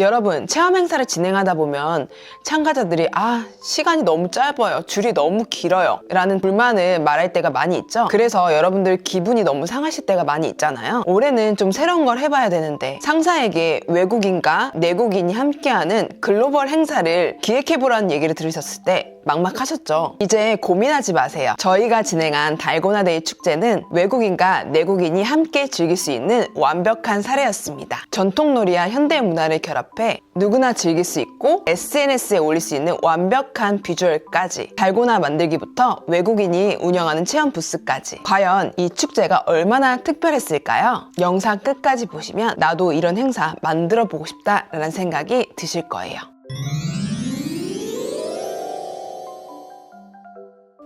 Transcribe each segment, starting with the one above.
여러분, 체험 행사를 진행하다 보면 참가자들이 아, 시간이 너무 짧아요. 줄이 너무 길어요. 라는 불만을 말할 때가 많이 있죠. 그래서 여러분들 기분이 너무 상하실 때가 많이 있잖아요. 올해는 좀 새로운 걸 해봐야 되는데 상사에게 외국인과 내국인이 함께하는 글로벌 행사를 기획해보라는 얘기를 들으셨을 때 막막하셨죠. 이제 고민하지 마세요. 저희가 진행한 달고나데이 축제는 외국인과 내국인이 함께 즐길 수 있는 완벽한 사례였습니다. 전통놀이와 현대 문화를 결합 해 누구나 즐길 수 있고 SNS에 올릴 수 있는 완벽한 비주얼까지 달고나 만들기부터 외국인이 운영하는 체험 부스까지 과연 이 축제가 얼마나 특별했을까요? 영상 끝까지 보시면 나도 이런 행사 만들어 보고 싶다라는 생각이 드실 거예요.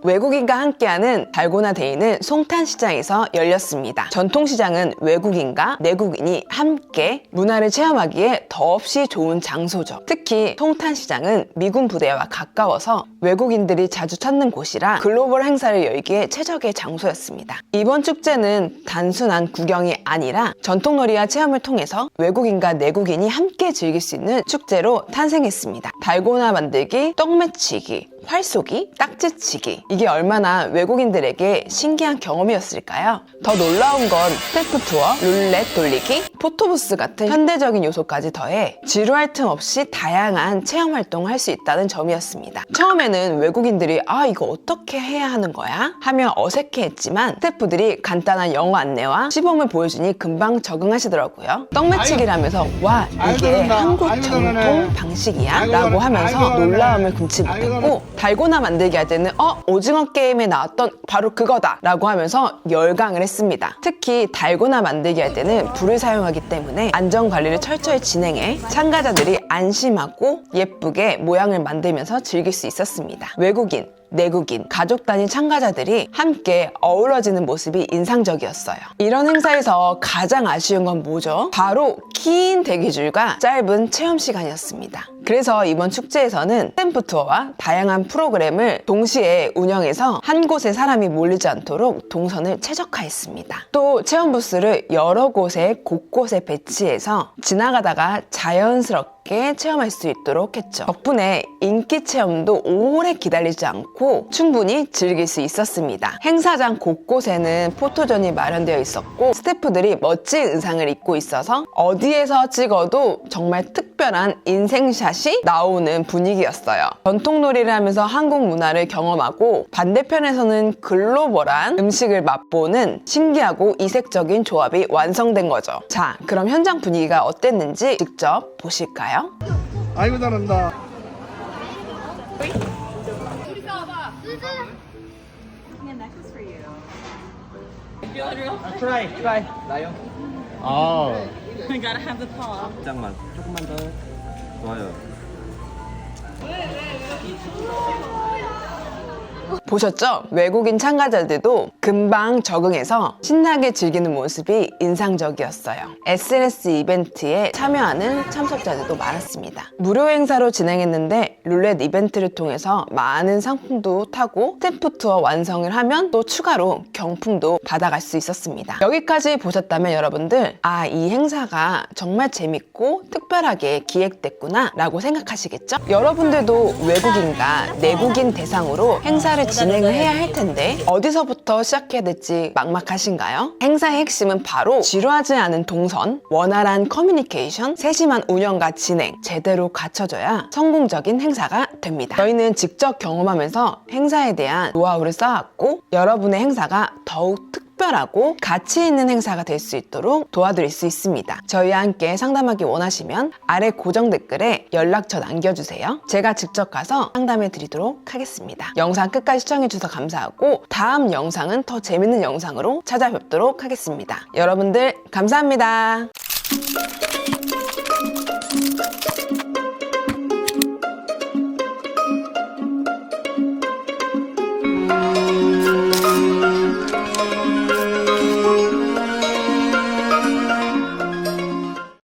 외국인과 함께하는 달고나 데이는 송탄시장에서 열렸습니다. 전통시장은 외국인과 내국인이 함께 문화를 체험하기에 더없이 좋은 장소죠. 특히 송탄시장은 미군 부대와 가까워서 외국인들이 자주 찾는 곳이라 글로벌 행사를 열기에 최적의 장소였습니다. 이번 축제는 단순한 구경이 아니라 전통놀이와 체험을 통해서 외국인과 내국인이 함께 즐길 수 있는 축제로 탄생했습니다. 달고나 만들기, 떡 매치기, 활쏘기, 딱지치기. 이게 얼마나 외국인들에게 신기한 경험이었을까요? 더 놀라운 건 스태프 투어, 룰렛 돌리기, 포토부스 같은 현대적인 요소까지 더해 지루할 틈 없이 다양한 체험 활동을 할 수 있다는 점이었습니다. 처음에는 외국인들이 아 이거 어떻게 해야 하는 거야? 하며 어색해했지만 스태프들이 간단한 영어 안내와 시범을 보여주니 금방 적응하시더라고요. 떡매치기를 하면서 와 이게. 한국 전통. 방식이야 라고. 하면서. 놀라움을 금치 못했고 달고나 만들기 할 때는 어 오징어 게임에 나왔던 바로 그거다 라고 하면서 열광을 했습니다 특히 달고나 만들기 할 때는 불을 사용하기 때문에 안전 관리를 철저히 진행해 참가자들이 안심하고 예쁘게 모양을 만들면서 즐길 수 있었습니다. 외국인 내국인, 가족 단위 참가자들이 함께 어우러지는 모습이 인상적이었어요. 이런 행사에서 가장 아쉬운 건 뭐죠? 바로 긴 대기줄과 짧은 체험 시간이었습니다. 그래서 이번 축제에서는 스탬프 투어와 다양한 프로그램을 동시에 운영해서 한 곳에 사람이 몰리지 않도록 동선을 최적화했습니다. 또 체험 부스를 여러 곳에 곳곳에 배치해서 지나가다가 자연스럽게 체험할 수 있도록 했죠. 덕분에 인기 체험도 오래 기다리지 않고 충분히 즐길 수 있었습니다. 행사장 곳곳에는 포토존이 마련되어 있었고 스태프들이 멋진 의상을 입고 있어서 어디에서 찍어도 정말 특별한 인생샷이 나오는 분위기였어요. 전통놀이를 하면서 한국 문화를 경험하고 반대편에서는 글로벌한 음식을 맛보는 신기하고 이색적인 조합이 완성된 거죠. 자, 그럼 현장 분위기가 어땠는지 직접 보실까요? 아이고 잘한다. Try, try. 나요? 아, I gotta have the paw. 살짝만, 조금만 더. 좋아요. 보셨죠? 외국인 참가자들도 금방 적응해서 신나게 즐기는 모습이 인상적이었어요. SNS 이벤트에 참여하는 참석자들도 많았습니다. 무료 행사로 진행했는데 룰렛 이벤트를 통해서 많은 상품도 타고 스탬프 투어 완성을 하면 또 추가로 경품도 받아갈 수 있었습니다. 여기까지 보셨다면 여러분들 아 이 행사가 정말 재밌고 특별하게 기획됐구나 라고 생각하시겠죠? 여러분들도 외국인과 내국인 대상으로 행사를 진행을 해야 할 텐데 어디서부터 시작해야 될지 막막하신가요? 행사의 핵심은 바로 지루하지 않은 동선, 원활한 커뮤니케이션, 세심한 운영과 진행 제대로 갖춰져야 성공적인 행사가 됩니다. 저희는 직접 경험하면서 행사에 대한 노하우를 쌓았고 여러분의 행사가 더욱 특 특별하고 가치 있는 행사가 될 수 있도록 도와드릴 수 있습니다. 저희와 함께 상담하기 원하시면 아래 고정 댓글에 연락처 남겨주세요. 제가 직접 가서 상담해 드리도록 하겠습니다. 영상 끝까지 시청해주셔서 감사하고 다음 영상은 더 재밌는 영상으로 찾아뵙도록 하겠습니다. 여러분들 감사합니다.